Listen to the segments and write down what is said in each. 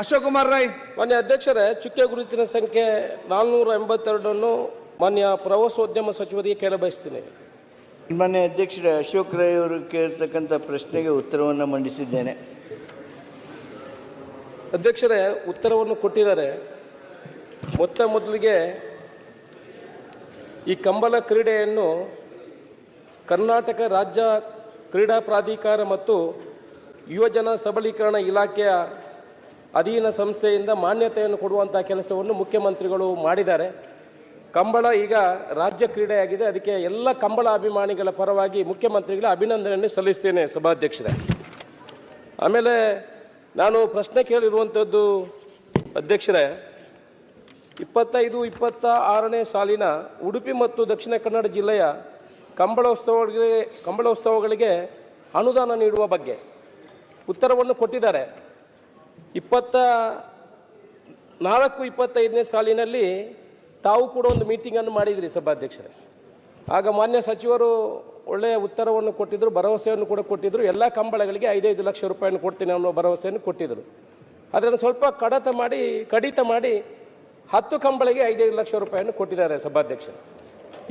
ಅಶೋಕ್ ಕುಮಾರ್ ರೈ. ಮಾನ್ಯ ಅಧ್ಯಕ್ಷರೇ ಚುಕ್ಕೆ ಗುರುತಿನ ಸಂಖ್ಯೆ ನಾಲ್ನೂರ ಎಂಬತ್ತೆರಡನ್ನು ಮಾನ್ಯ ಪ್ರವಾಸೋದ್ಯಮ ಸಚಿವರಿಗೆ ಕೇಳಬಯಸ್ತೀನಿ. ಮಾನ್ಯ ಅಧ್ಯಕ್ಷರೇ ಅಶೋಕ್ ರೈ ಅವರು ಕೇಳ್ತಕ್ಕಂಥ ಪ್ರಶ್ನೆಗೆ ಉತ್ತರವನ್ನು ಮಂಡಿಸಿದ್ದೇನೆ. ಅಧ್ಯಕ್ಷರೇ ಉತ್ತರವನ್ನು ಕೊಟ್ಟಿದ್ದಾರೆ. ಮೊತ್ತ ಮೊದಲಿಗೆ ಈ ಕಂಬಳ ಕ್ರೀಡೆಯನ್ನು ಕರ್ನಾಟಕ ರಾಜ್ಯ ಕ್ರೀಡಾ ಪ್ರಾಧಿಕಾರ ಮತ್ತು ಯುವಜನ ಸಬಲೀಕರಣ ಇಲಾಖೆಯ ಅಧೀನ ಸಂಸ್ಥೆಯಿಂದ ಮಾನ್ಯತೆಯನ್ನು ಕೊಡುವಂಥ ಕೆಲಸವನ್ನು ಮುಖ್ಯಮಂತ್ರಿಗಳು ಮಾಡಿದ್ದಾರೆ. ಕಂಬಳ ಈಗ ರಾಜ್ಯ ಕ್ರೀಡೆಯಾಗಿದೆ. ಅದಕ್ಕೆ ಎಲ್ಲ ಕಂಬಳ ಅಭಿಮಾನಿಗಳ ಪರವಾಗಿ ಮುಖ್ಯಮಂತ್ರಿಗಳ ಅಭಿನಂದನೆಯನ್ನು ಸಲ್ಲಿಸ್ತೇನೆ ಸಭಾಧ್ಯಕ್ಷರೇ. ಆಮೇಲೆ ನಾನು ಪ್ರಶ್ನೆ ಕೇಳಿರುವಂಥದ್ದು ಅಧ್ಯಕ್ಷರೇ, ಇಪ್ಪತ್ತೈದು ಇಪ್ಪತ್ತ ಆರನೇ ಸಾಲಿನ ಉಡುಪಿ ಮತ್ತು ದಕ್ಷಿಣ ಕನ್ನಡ ಜಿಲ್ಲೆಯ ಕಂಬಳೋತ್ಸವಗಳಿಗೆ ಕಂಬಳೋತ್ಸವಗಳಿಗೆ ಅನುದಾನ ನೀಡುವ ಬಗ್ಗೆ ಉತ್ತರವನ್ನು ಕೊಟ್ಟಿದ್ದಾರೆ. ಇಪ್ಪತ್ತ ನಾಲ್ಕು, ಇಪ್ಪತ್ತೈದನೇ ಸಾಲಿನಲ್ಲಿ ತಾವು ಕೂಡ ಒಂದು ಮೀಟಿಂಗನ್ನು ಮಾಡಿದ್ರಿ ಸಭಾಧ್ಯಕ್ಷರೇ. ಆಗ ಮಾನ್ಯ ಸಚಿವರು ಒಳ್ಳೆಯ ಉತ್ತರವನ್ನು ಕೊಟ್ಟಿದ್ದರು ಭರವಸೆಯನ್ನು ಕೂಡ ಕೊಟ್ಟಿದ್ದರು ಎಲ್ಲ ಕಂಬಳಗಳಿಗೆ ಐದೈದು ಲಕ್ಷ ರೂಪಾಯಿಯನ್ನು ಕೊಡ್ತೀನಿ ಅನ್ನೋ ಭರವಸೆಯನ್ನು ಕೊಟ್ಟಿದ್ದರು ಅದನ್ನು ಸ್ವಲ್ಪ ಕಡತ ಮಾಡಿ, ಕಡಿತ ಮಾಡಿ ಹತ್ತು ಕಂಬಳಿಗೆ ಐದೈದು ಲಕ್ಷ ರೂಪಾಯಿಯನ್ನು ಕೊಟ್ಟಿದ್ದಾರೆ ಸಭಾಧ್ಯಕ್ಷರು.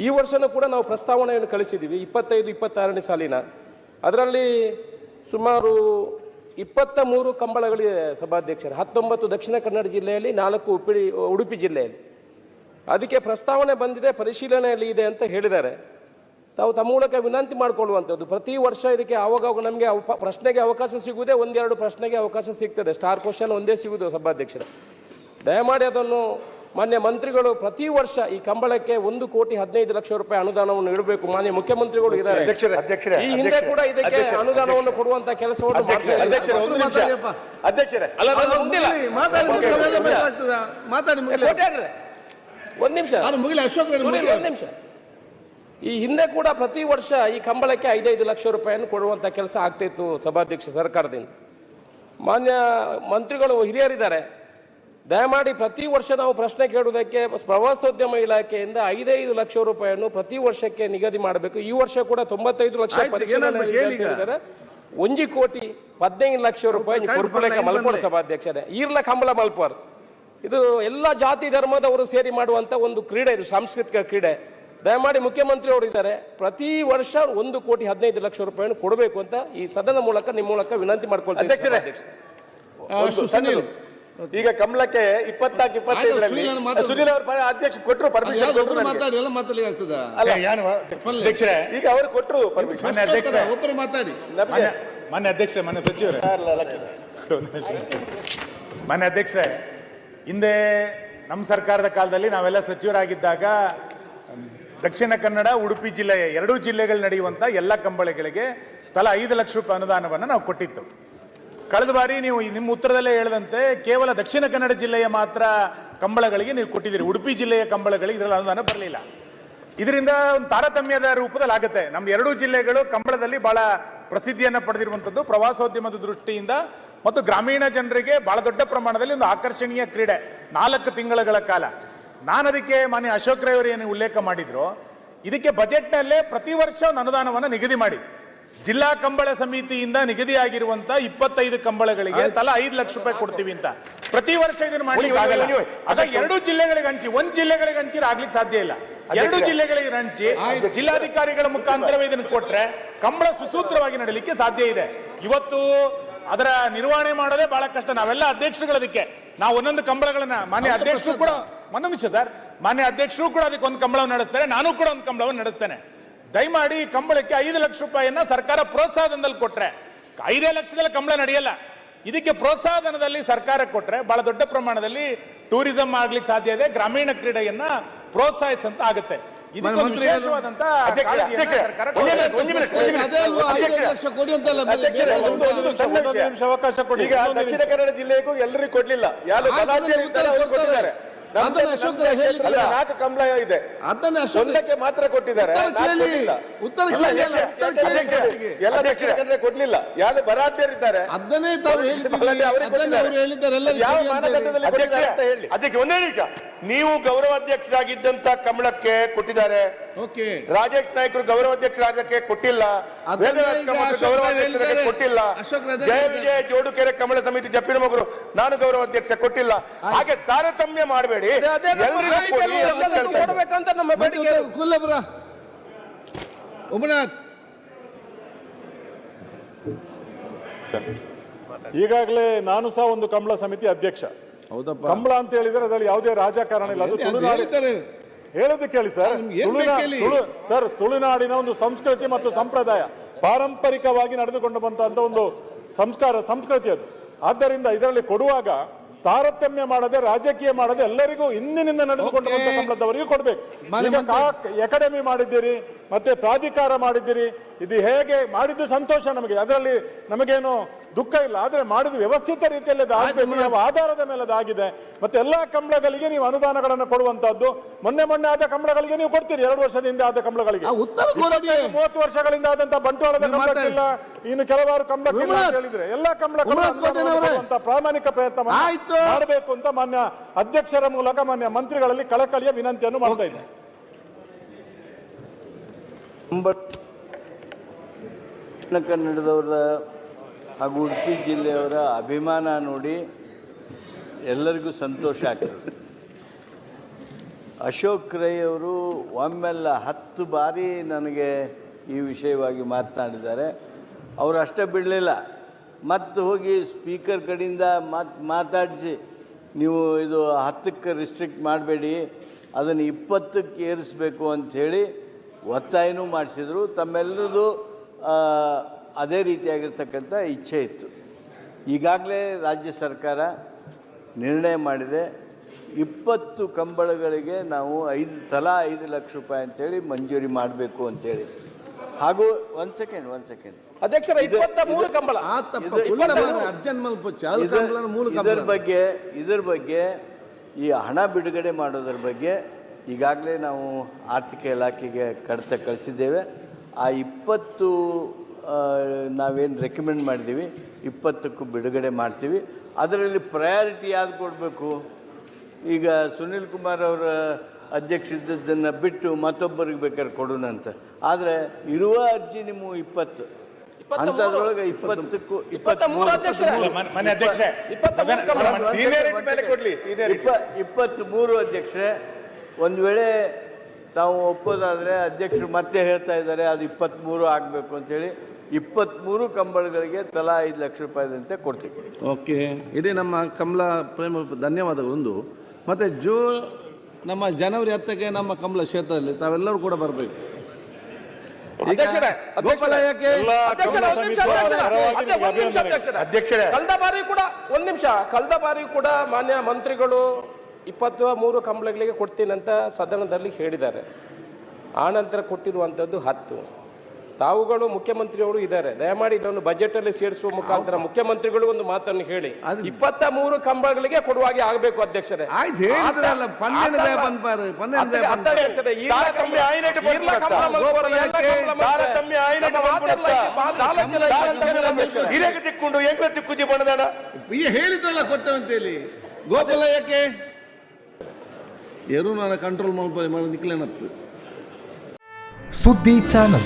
ಈ ವರ್ಷನೂ ಕೂಡ ನಾವು ಪ್ರಸ್ತಾವನೆಯನ್ನು ಕಳಿಸಿದ್ದೀವಿ, ಇಪ್ಪತ್ತೈದು, ಇಪ್ಪತ್ತಾರನೇ ಸಾಲಿನ. ಅದರಲ್ಲಿ ಸುಮಾರು ಇಪ್ಪತ್ತ ಮೂರು ಕಂಬಳಗಳಿವೆ ಸಭಾಧ್ಯಕ್ಷರು, ಹತ್ತೊಂಬತ್ತು ದಕ್ಷಿಣ ಕನ್ನಡ ಜಿಲ್ಲೆಯಲ್ಲಿ, ನಾಲ್ಕು ಉಪ್ಪಿ ಉಡುಪಿ ಜಿಲ್ಲೆಯಲ್ಲಿ. ಅದಕ್ಕೆ ಪ್ರಸ್ತಾವನೆ ಬಂದಿದೆ, ಪರಿಶೀಲನೆಯಲ್ಲಿ ಇದೆ ಅಂತ ಹೇಳಿದ್ದಾರೆ. ತಾವು ತಮ್ಮ ಮೂಲಕ ವಿನಂತಿ ಮಾಡಿಕೊಳ್ಳುವಂಥದ್ದು. ಪ್ರತಿ ವರ್ಷ ಇದಕ್ಕೆ ಆವಾಗ ನಮಗೆ ಅವ ಪ್ರಶ್ನೆಗೆ ಅವಕಾಶ ಸಿಗುವುದೇ ಒಂದೆರಡು ಪ್ರಶ್ನೆಗೆ ಅವಕಾಶ ಸಿಗ್ತದೆ. ಸ್ಟಾರ್ ಕ್ವಶನ್ ಒಂದೇ ಸಿಗುವುದು ಸಭಾಧ್ಯಕ್ಷರೇ ದಯಮಾಡಿ ಅದನ್ನು ಮಾನ್ಯ ಮಂತ್ರಿಗಳು ಪ್ರತಿ ವರ್ಷ ಈ ಕಂಬಳಕ್ಕೆ ಒಂದು ಕೋಟಿ ಹದಿನೈದು ಲಕ್ಷ ರೂಪಾಯಿ ಅನುದಾನವನ್ನು ನೀಡಬೇಕು. ಮಾನ್ಯ ಮುಖ್ಯಮಂತ್ರಿಗಳು ಇದ್ದಾರೆ. ಅಧ್ಯಕ್ಷರೇ ಅಧ್ಯಕ್ಷರೇ ಈ ಹಿಂದೆ ಕೂಡ ಇದಕ್ಕೆ ಅನುದಾನವನ್ನು ಕೊಡುವಂತ ಕೆಲಸವನ್ನು ಒಂದು ನಿಮಿಷ. ಒಂದ್ ನಿಮಿಷ. ನಾನು ಮುಗಿಲಿ ಅಶೋಕ್ ರೈ ಮುಗಿಲಿ. ಒಂದ್ ನಿಮಿಷ. ಈ ಹಿಂದೆ ಕೂಡ ಪ್ರತಿ ವರ್ಷ ಈ ಕಂಬಳಕ್ಕೆ ಐದೈದು ಲಕ್ಷ ರೂಪಾಯಿಯನ್ನು ಕೊಡುವಂತ ಕೆಲಸ ಆಗ್ತಿತ್ತು ಸಭಾಧ್ಯಕ್ಷ ಸರ್ಕಾರದಿಂದ. ಮಾನ್ಯ ಮಂತ್ರಿಗಳು ಹಿರಿಯರಿದ್ದಾರೆ. ದಯಮಾಡಿ ಪ್ರತಿ ವರ್ಷ ನಾವು ಪ್ರಶ್ನೆ ಕೇಳುವುದಕ್ಕೆ ಪ್ರವಾಸೋದ್ಯಮ ಇಲಾಖೆಯಿಂದ ಐದೈದು ಲಕ್ಷ ರೂಪಾಯಿಯನ್ನು ಪ್ರತಿ ವರ್ಷಕ್ಕೆ ನಿಗದಿ ಮಾಡಬೇಕು. ಈ ವರ್ಷ ಕೂಡ ತೊಂಬತ್ತೈದು ಲಕ್ಷ. ಒಂಜಿ ಕೋಟಿ ಹದಿನೈದು ಲಕ್ಷ ರೂಪಾಯಿ ಕೊಡ್ಕೊಳಕ್ಕೆ ಬರ್ಲಿ. ಸಭಾಧ್ಯಕ್ಷರೇ. ಈರ್ಲ ಕಂಬಳ ಮಲ್ಪೋರ್. ಇದು ಎಲ್ಲ ಜಾತಿ ಧರ್ಮದವರು ಸೇರಿ ಮಾಡುವಂತ ಒಂದು ಕ್ರೀಡೆ ಇದು ಸಾಂಸ್ಕೃತಿಕ ಕ್ರೀಡೆ. ದಯಮಾಡಿ ಮುಖ್ಯಮಂತ್ರಿ ಅವರು ಇದ್ದಾರೆ. ಪ್ರತಿ ವರ್ಷ ಒಂದು ಕೋಟಿ ಹದಿನೈದು ಲಕ್ಷ ರೂಪಾಯಿಯನ್ನು ಕೊಡಬೇಕು ಅಂತ ಈ ಸದನ ಮೂಲಕ ನಿಮ್ಮ ಮೂಲಕ ವಿನಂತಿ ಮಾಡ್ಕೊಳ್ತೀನಿ ಈಗ ಕಮಲಕ್ಕೆ ಇಪ್ಪತ್ನಾಲ್ಕು ಇಪ್ಪತ್ತೈದರಲ್ಲಿ ಸುನಿಲ್ ಅವರು ಅಧ್ಯಕ್ಷ ಕೊಟ್ಟರು ಪರ್ಮಿಷನ್ ಕೊಟ್ಟರು ಒಬ್ರು ಮಾತಾಡಿ ಎಲ್ಲ ಆಗ್ತದ? ಅಲ್ಲ ಅಧ್ಯಕ್ಷರೇ? ಈಗ ಅವರು ಕೊಟ್ಟರು ಪರ್ಮಿಷನ್ ಮಾನ್ಯ ಅಧ್ಯಕ್ಷರೇ? ಒಬ್ಬರು ಮಾತಾಡಿ. ಮನೆ ಮಾನ್ಯ ಅಧ್ಯಕ್ಷರೇ ಮಾನ್ಯ ಸಚಿವರೇ. ಮಾನ್ಯ ಅಧ್ಯಕ್ಷರೇ ಹಿಂದೆ ನಮ್ಮ ಸರ್ಕಾರದ ಕಾಲದಲ್ಲಿ ನಾವೆಲ್ಲ ಸಚಿವರಾಗಿದ್ದಾಗ ದಕ್ಷಿಣ ಕನ್ನಡ ಉಡುಪಿ ಜಿಲ್ಲೆಯ ಎರಡೂ ಜಿಲ್ಲೆಗಳು ನಡೆಯುವಂತ ಎಲ್ಲ ಕಂಬಳಿಗಳಿಗೆ ತಲಾ ಐದು ಲಕ್ಷ ರೂಪಾಯಿ ಅನುದಾನವನ್ನು ನಾವು ಕೊಟ್ಟಿತ್ತು. ಕಳೆದ ಬಾರಿ ನೀವು ನಿಮ್ಮ ಉತ್ತರದಲ್ಲೇ ಹೇಳಿದಂತೆ ಕೇವಲ ದಕ್ಷಿಣ ಕನ್ನಡ ಜಿಲ್ಲೆಯ ಮಾತ್ರ ಕಂಬಳಗಳಿಗೆ ನೀವು ಕೊಟ್ಟಿದ್ದೀರಿ. ಉಡುಪಿ ಜಿಲ್ಲೆಯ ಕಂಬಳಗಳಿಗೆ ಇದರಲ್ಲಿ ಅನುದಾನ ಬರಲಿಲ್ಲ. ಇದರಿಂದ ಒಂದು ತಾರತಮ್ಯದ ರೂಪದಲ್ಲಿ ಆಗುತ್ತೆ. ನಮ್ಮ ಎರಡೂ ಜಿಲ್ಲೆಗಳು ಕಂಬಳದಲ್ಲಿ ಬಹಳ ಪ್ರಸಿದ್ಧಿಯನ್ನು ಪಡೆದಿರುವಂಥದ್ದು ಪ್ರವಾಸೋದ್ಯಮದ ದೃಷ್ಟಿಯಿಂದ ಮತ್ತು ಗ್ರಾಮೀಣ ಜನರಿಗೆ ಬಹಳ ದೊಡ್ಡ ಪ್ರಮಾಣದಲ್ಲಿ ಒಂದು ಆಕರ್ಷಣೀಯ ಕ್ರೀಡೆ. ನಾಲ್ಕು ತಿಂಗಳುಗಳ ಕಾಲ. ನಾನು ಅದಕ್ಕೆ ಮಾನ್ಯ ಅಶೋಕ್ ರೈ ಅವರು ಏನು ಉಲ್ಲೇಖ ಮಾಡಿದ್ರು, ಇದಕ್ಕೆ ಬಜೆಟ್ನಲ್ಲೇ ಪ್ರತಿ ವರ್ಷ ಒಂದು ಅನುದಾನವನ್ನು ನಿಗದಿ ಮಾಡಿ. ಜಿಲ್ಲಾ ಕಂಬಳ ಸಮಿತಿಯಿಂದ ನಿಗದಿಯಾಗಿರುವಂತ ಇಪ್ಪತ್ತೈದು ಕಂಬಳಗಳಿಗೆ ತಲಾ ಐದು ಲಕ್ಷ ರೂಪಾಯಿ ಕೊಡ್ತೀವಿ ಅಂತ. ಪ್ರತಿ ವರ್ಷ ಇದನ್ನ. ಅದ ಎರಡು ಜಿಲ್ಲೆಗಳಿಗೆ ಹಂಚಿ ಒಂದ್ ಜಿಲ್ಲೆಗಳಿಗೆ ಹಂಚಿರ ಆಗ್ಲಿಕ್ಕೆ ಸಾಧ್ಯ ಇಲ್ಲ. ಎರಡು ಜಿಲ್ಲೆಗಳಿಗೆ ಹಂಚಿ ಜಿಲ್ಲಾಧಿಕಾರಿಗಳ ಮುಖಾಂತರವೇ ಇದನ್ನು ಕೊಟ್ರೆ ಕಂಬಳ ಸುಸೂತ್ರವಾಗಿ ನಡೀಲಿಕ್ಕೆ ಸಾಧ್ಯ ಇದೆ. ಇವತ್ತು ಅದರ ನಿರ್ವಹಣೆ ಮಾಡೋದೇ ಬಹಳ ಕಷ್ಟ. ನಾವೆಲ್ಲ ಅಧ್ಯಕ್ಷರುಗಳು ಅದಕ್ಕೆ. ನಾವು ಒಂದೊಂದು ಕಂಬಳಗಳನ್ನ ಮಾನ್ಯ ಅಧ್ಯಕ್ಷರು ಕೂಡ ಒಂದೊಂದು ನಿಮಿಷ ಸರ್. ಮಾನ್ಯ ಅಧ್ಯಕ್ಷರು ಕೂಡ ಅದಕ್ಕೆ ಒಂದು ಕಂಬಳವನ್ನು ನಡೆಸ್ತಾರೆ. ನಾನು ಕೂಡ ಒಂದು ಕಂಬಳವನ್ನು ನಡೆಸ್ತೇನೆ. ದಯಮಾಡಿ ಕಂಬಳಕ್ಕೆ ಐದು ಲಕ್ಷ ರೂಪಾಯಿಯನ್ನ ಸರ್ಕಾರ ಪ್ರೋತ್ಸಾಹಧನದಲ್ಲಿ ಕೊಟ್ರೆ. ಐದೇ ಲಕ್ಷದಲ್ಲಿ ಕಂಬಳ ನಡೆಯಲ್ಲ. ಇದಕ್ಕೆ ಪ್ರೋತ್ಸಾಹಧನದಲ್ಲಿ ಸರ್ಕಾರ ಕೊಟ್ರೆ ಬಹಳ ದೊಡ್ಡ ಪ್ರಮಾಣದಲ್ಲಿ ಟೂರಿಸಂ ಆಗ್ಲಿಕ್ಕೆ ಸಾಧ್ಯ ಇದೆ ಗ್ರಾಮೀಣ ಕ್ರೀಡೆಯನ್ನ ಪ್ರೋತ್ಸಾಹಿಸಂತ ಆಗುತ್ತೆ. ಅವಕಾಶ ಕೊಡಿ. ಈಗ ದಕ್ಷಿಣ ಕನ್ನಡ ಜಿಲ್ಲೆಗೂ ಎಲ್ಲರಿಗೂ ಕೊಡ್ಲಿಲ್ಲ. ಯಾರು ಕೊಟ್ಟಿದ್ದಾರೆ. ನಾಲ್ಕು ಕಂಬಳ ಇದೆ. ಅದನ್ನ ಮಾತ್ರ ಕೊಟ್ಟಿದ್ದಾರೆ. ಉತ್ತರ. ಎಲ್ಲ ದಕ್ಷಿಣ ಕನ್ನಡ ಕೊಡ್ಲಿಲ್ಲ. ಯಾರು ಭರಾಟೆಯರಿದ್ದಾರೆ ಅದನ್ನೇ ತಾವು ಹೇಳಿದ್ದೀರಿ ಯಾವ. ಮಾನದಂಡದಲ್ಲಿ ಅಂತ ಹೇಳಿ. ಅಧ್ಯಕ್ಷ ಒಂದೇ ನಿಮಿಷ. ನೀವು ಗೌರವಾಧ್ಯಕ್ಷರಾಗಿದ್ದಂತ ಕಮಲಕ್ಕೆ ಕೊಟ್ಟಿದ್ದಾರೆ. ಓಕೆ ರಾಜೇಶ್ ನಾಯ್ಕರು ಗೌರವಾಧ್ಯಕ್ಷರಾಗಕ್ಕೆ ಕೊಟ್ಟಿಲ್ಲ. ಗೌರವ ವೇದರಾಜ್ ಈಗ ಕಮಲ್ ಅಶೋಕ್ ಗೌರವಾಧ್ಯಕ್ಷರಾಗಕ್ಕೆ ಹೇಳಿದ್ದಾರೆ. ಕೊಟ್ಟಿಲ್ಲ. ಜಯ. ವಿಜಯ ಜೋಡುಕೆರೆ ಕಮಲ ಸಮಿತಿ ಜಪ್ಪಿನ ಮಗರು ನಾನು ಗೌರವಾಧ್ಯಕ್ಷ ಕೊಟ್ಟಿಲ್ಲ. ಹಾಗೆ ತಾರತಮ್ಯ ಮಾಡಬೇಡಿ. ಈಗಾಗಲೇ ನಾನು ಸಹ ಒಂದು ಕಮಲ ಸಮಿತಿ ಅಧ್ಯಕ್ಷ. ಹೌದಪ್ಪ. ಕಂಬಳ ಅಂತ ಹೇಳಿದ್ರೆ ಅದರಲ್ಲಿ ಯಾವುದೇ ರಾಜಕಾರಣ ಇಲ್ಲ. ಅದು ತುಳುನಾಡಿ ಹೇಳೋದು ಕೇಳಿ ಸರ್. ಸರ್ ತುಳುನಾಡಿನ ಒಂದು ಸಂಸ್ಕೃತಿ ಮತ್ತು ಸಂಪ್ರದಾಯ ಪಾರಂಪರಿಕವಾಗಿ ನಡೆದುಕೊಂಡು ಬಂತ ಒಂದು ಸಂಸ್ಕಾರ ಸಂಸ್ಕೃತಿ ಅದು. ಆದ್ದರಿಂದ ಇದರಲ್ಲಿ ಕೊಡುವಾಗ ತಾರತಮ್ಯ ಮಾಡದೆ ರಾಜಕೀಯ ಮಾಡದೆ ಎಲ್ಲರಿಗೂ ಹಿಂದಿನಿಂದ ನಡೆದುಕೊಂಡು ಬಂದ. ಸಂಬಳದವರಿಗೂ ಕೊಡ್ಬೇಕು. ಅಕಾಡೆಮಿ ಮಾಡಿದ್ದೀರಿ ಮತ್ತೆ ಪ್ರಾಧಿಕಾರ ಮಾಡಿದ್ದೀರಿ ಇದು ಹೇಗೆ ಮಾಡಿದ್ದು ಸಂತೋಷ ನಮಗೆ. ಅದರಲ್ಲಿ ನಮಗೇನು ದುಃಖ ಇಲ್ಲ. ಆದ್ರೆ ಮಾಡಿದ ವ್ಯವಸ್ಥಿತ ರೀತಿಯಲ್ಲಿ ಯಾವ ಆಧಾರದ ಮೇಲೆ ಅದಾಗಿದೆ ಮತ್ತೆ ಎಲ್ಲಾ ಕಂಬಳಗಳಿಗೆ ನೀವು ಅನುದಾನಗಳನ್ನು ಕೊಡುವಂತದ್ದು ಮೊನ್ನೆ ಮೊನ್ನೆ ಆದ ಕಂಬಳಗಳಿಗೆ ನೀವು ಕೊಡ್ತೀರಿ. ಎರಡು ವರ್ಷದಿಂದ ಆದ ಕಂಬಳಗಳಿಗೆ. ಮೂವತ್ತು ವರ್ಷಗಳಿಂದ ಆದಂತ ಬಂಟ್ವಾಳದ. ಕಂಬಳಕ್ಕಿಲ್ಲ. ಇನ್ನು ಕೆಲವಾರು ಅಂತ ವಿಮಲಾಥ್. ಹೇಳಿದ್ರೆ ಎಲ್ಲ ಕಂಬಳ ಪ್ರಾಮಾಣಿಕ ಪ್ರಯತ್ನ ಆಯ್ತು. ಮಾಡಬೇಕು ಅಂತ ಮಾನ್ಯ ಅಧ್ಯಕ್ಷರ ಮೂಲಕ ಮಾನ್ಯ ಮಂತ್ರಿಗಳಲ್ಲಿ ಕಳಕಳಿಯ ವಿನಂತಿಯನ್ನು ಮಾಡ್ತಾ ಇದ್ದೆ ದಕ್ಷಿಣ ಕನ್ನಡದವರ ಹಾಗೂ ಉಡುಪಿ ಜಿಲ್ಲೆಯವರ ಅಭಿಮಾನ ನೋಡಿ ಎಲ್ಲರಿಗೂ ಸಂತೋಷ ಆಗ್ತದೆ ಅಶೋಕ್ ರೈ ಅವರು ಒಮ್ಮೆಲ್ಲ ಹತ್ತು ಬಾರಿ ನನಗೆ ಈ ವಿಷಯವಾಗಿ ಮಾತನಾಡಿದ್ದಾರೆ ಅವರು ಅಷ್ಟೇ ಬಿಡಲಿಲ್ಲ. ಮತ್ತು ಹೋಗಿ ಸ್ಪೀಕರ್ ಕಡೆಯಿಂದ ಮಾತು, ಮಾತಾಡಿಸಿ, ನೀವು ಇದು ಹತ್ತಕ್ಕೆ ರಿಸ್ಟ್ರಿಕ್ಟ್ ಮಾಡಬೇಡಿ, ಅದನ್ನು ಇಪ್ಪತ್ತಕ್ಕೆ ಏರಿಸಬೇಕು ಅಂಥೇಳಿ ಒತ್ತಾಯನೂ ಮಾಡಿಸಿದರು. ತಮ್ಮೆಲ್ಲರದು ಅದೇ ರೀತಿಯಾಗಿರ್ತಕ್ಕಂಥ ಇಚ್ಛೆ ಇತ್ತು. ಈಗಾಗಲೇ ರಾಜ್ಯ ಸರ್ಕಾರ ನಿರ್ಣಯ ಮಾಡಿದೆ, ಇಪ್ಪತ್ತು ಕಂಬಳಗಳಿಗೆ ನಾವು ಐದು, ತಲಾ ಐದು ಲಕ್ಷ ರೂಪಾಯಿ ಅಂತೇಳಿ ಮಂಜೂರಿ ಮಾಡಬೇಕು ಅಂತೇಳಿ ಹಾಗೂ ಒಂದ್ ಸೆಕೆಂಡ್ ಒಂದ್ ಸೆಕೆಂಡ್ ಅಧ್ಯಕ್ಷರ ಇಪ್ಪತ್ತ ಮೂರು ಕಂಬಳ. ಅರ್ಜನ್ ಮಲ್ಪ ಇದರ ಬಗ್ಗೆ ಇದರ ಬಗ್ಗೆ ಈ ಹಣ ಬಿಡುಗಡೆ ಮಾಡೋದ್ರ ಬಗ್ಗೆ ಈಗಾಗಲೇ ನಾವು ಆರ್ಥಿಕ ಇಲಾಖೆಗೆ ಕಡತ ಕಳಿಸಿದ್ದೇವೆ. ಆ ಇಪ್ಪತ್ತು ನಾವೇನು ರೆಕಮೆಂಡ್ ಮಾಡಿದ್ದೀವಿ ಇಪ್ಪತ್ತಕ್ಕೂ ಬಿಡುಗಡೆ ಮಾಡ್ತೀವಿ. ಅದರಲ್ಲಿ ಪ್ರಯಾರಿಟಿ ಯಾವ್ದು ಕೊಡಬೇಕು? ಈಗ ಸುನಿಲ್ ಕುಮಾರ್ ಅವರ ಅಧ್ಯಕ್ಷ ಇದ್ದದ್ದನ್ನು ಬಿಟ್ಟು ಮತ್ತೊಬ್ಬರಿಗೆ ಬೇಕಾದ್ರೆ ಕೊಡೋಣ ಅಂತ ಆದರೆ ಇರುವ ಅರ್ಜಿ ನಿಮ್ಮ ಇಪ್ಪತ್ತು. ಅಂಥದ್ರೊಳಗೆ ಇಪ್ಪತ್ತಕ್ಕೂ ಇಪ್ಪತ್ತ ಮೂರು ಅಧ್ಯಕ್ಷರೇ. ಒಂದು ವೇಳೆ ತಾವು ಒಪ್ಪೋದಾದರೆ ಅಧ್ಯಕ್ಷರು ಮತ್ತೆ ಹೇಳ್ತಾ ಇದ್ದಾರೆ ಅದು ಇಪ್ಪತ್ತ್ಮೂರು ಆಗಬೇಕು ಅಂತೇಳಿ. ಇಪ್ಪತ್ತ್ಮೂರು ಕಂಬಳಗಳಿಗೆ ತಲಾ ಐದು ಲಕ್ಷ ರೂಪಾಯಿದಂತೆ ಕೊಡ್ತೀವಿ. ಓಕೆ. ಇದೇ ನಮ್ಮ ಕಮಲಾ ಪ್ರೇಮ ಧನ್ಯವಾದಗಳು. ಒಂದು ಮತ್ತೆ ಜೂ ನಮ್ಮ ಜನವರಿ ಹತ್ತಕ್ಕೆ ನಮ್ಮ ಕಮಲ ಕ್ಷೇತ್ರದಲ್ಲಿ ತಾವೆಲ್ಲರೂ ಕೂಡ ಬರಬೇಕು. ಅಧ್ಯಕ್ಷರೇ. ಕಳೆದ ಬಾರಿ ಕೂಡ ಒಂದ್ ನಿಮಿಷ ಕಳೆದ ಬಾರಿ ಕೂಡ ಮಾನ್ಯ ಮಂತ್ರಿಗಳು ಇಪ್ಪತ್ತು ಮೂರು ಕಂಬಳಗಳಿಗೆ ಕೊಡ್ತೀನಿ ಅಂತ ಸದನದಲ್ಲಿ ಹೇಳಿದ್ದಾರೆ. ಆನಂತರ ಕೊಟ್ಟಿರುವಂಥದ್ದು ಹತ್ತು. ತಾವುಗಳು ಮುಖ್ಯಮಂತ್ರಿಯವರು ಇದ್ದಾರೆ. ದಯಮಾಡಿ ಇದನ್ನು ಬಜೆಟ್ ಅಲ್ಲಿ ಸೇರಿಸುವ ಮುಖಾಂತರ ಮುಖ್ಯಮಂತ್ರಿಗಳು ಒಂದು ಮಾತನ್ನು ಹೇಳಿ. ಇಪ್ಪತ್ತ ಮೂರು ಕಂಬಗಳಿಗೆ ಕೊಡುವಾಗೆ ಆಗಬೇಕು ಅಧ್ಯಕ್ಷರೇ. ತಿಕ್ಕೊಂಡು ಎಂಗ್ಲ ತಿಕ್ಕುಜಿ ಬಣದಾಡ ಹೇಳಿದ್ರಲ್ಲ ಕೊಡ್ತೇವಂತೇಳಿ ಗೋಪಾಲ ಯಾಕೆ ಯಾರು ನಾನು ಕಂಟ್ರೋಲ್ ಮಾಡ್ಬೋದು ಮಾಡಿ ನಿಕ್ಲೇನತ್ತು. ಸುದ್ದಿ ಚಾನಲ್.